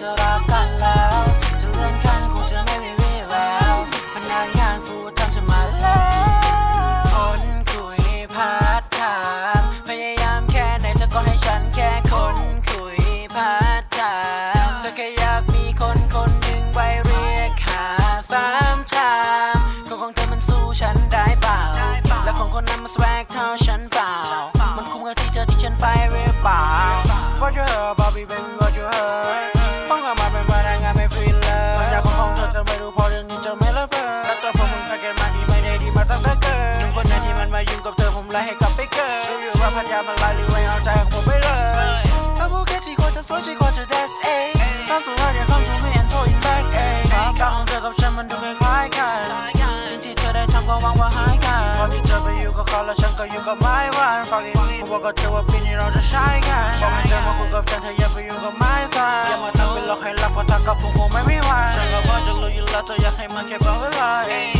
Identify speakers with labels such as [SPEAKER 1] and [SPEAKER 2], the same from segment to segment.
[SPEAKER 1] จะรักกันแล้วจะเลื่อนขั้นคงจะไม่มีวี่แววพนักงานฟูดทำงจะมาแล้วคนคุยพาร์ทไทม์พยายามแค่ไหนเธอก็ให้ฉันแค่คนคุยพาร์ทไทม์เธอแค่อยากมีคนคนหนึ่งไว้เรียกหาสามชามขงของเธอมันสู้ฉันได้เปล่า และของคนนั้นมันสแวกเท่าฉันเปล่า มันคุ้มกับที่เธอที่ฉันไปหรือเปล่า What you heard about me baby นมาดีไม่ได้ดีมาตั้งแต่เกิดยุ่งคนไหนที่มันมายุ่งกับเธอผมไล่ให้กลับไปเกิดรู้อยู่ว่าพัทยามันลายหรือไม่เอาใจของผมไปเลยถ้าพูดแค่ที่คนจะสวยที่คนจะเดสเองตาสุราอย่าคำชูให้แอนโทอินแบกเองภาพของเธอกับฉันมันดูคล้ายกันสิ่งที่เธอได้ทำก็หวังว่าหายกันตอนที่เธอไปอยู่กับเขาแล้วฉันก็อยู่กับไม้วันฟังอีกผมบอกกับเธอว่าปีนี้เราจะใช้กันพอไม่เธอมาคุยกับฉันเธออย่าไปอยู่กับไม้ซันอย่ามาทำเป็นหลอกให้รักเพราะทากับผมคงไม่มีวันฉันก็พอจะรู้อยู่แล้วเธออยากให้มันแค่บอกไว้ลย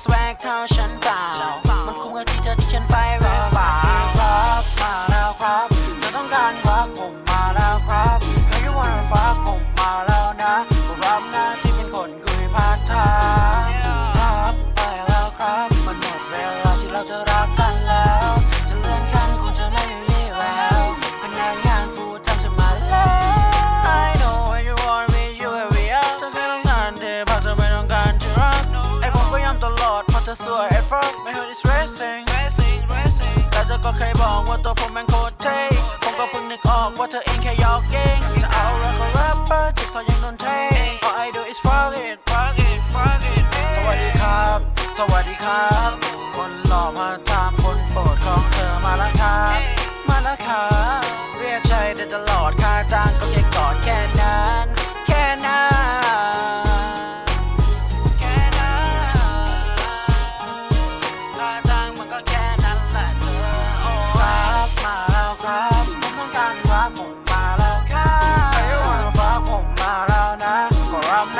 [SPEAKER 1] แสวกเท่าฉันเปล่า มันคุ้มกับที่เธอที่ฉันไปหรือเปล่าครับมาแล้วครับเธอต้องการครับผมมาแล้วครับไม่รู้ว่าฟ้าผมมาแล้วนะรับหน้าที่เป็นคนคุยพาทไทม์ครับไปแล้วครับ มันหมดเวลาที่เราจะรักกัน ลอดเพราะเธอสวยไอ้ฟอกไม่เฮาดิสเรสซิ่งแต่เธอก็เคยบอกว่าตัวผมแม่งโคตรเท่ผมก็เพิ่งนึกออกว่าเธอเองแค่หยอกเก่งจะเอาแล้วก็แรปเปอร์จิกซอยังโดนเท่ All I do is fuck it fuck it fuck it สวัสดีครับ สวัสดีครับ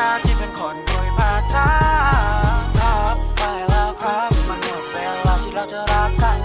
[SPEAKER 1] าที่เป็นคนคอยพาทาครับไปแล้วครับ มันหมดเวลาที่เราจะรักกัน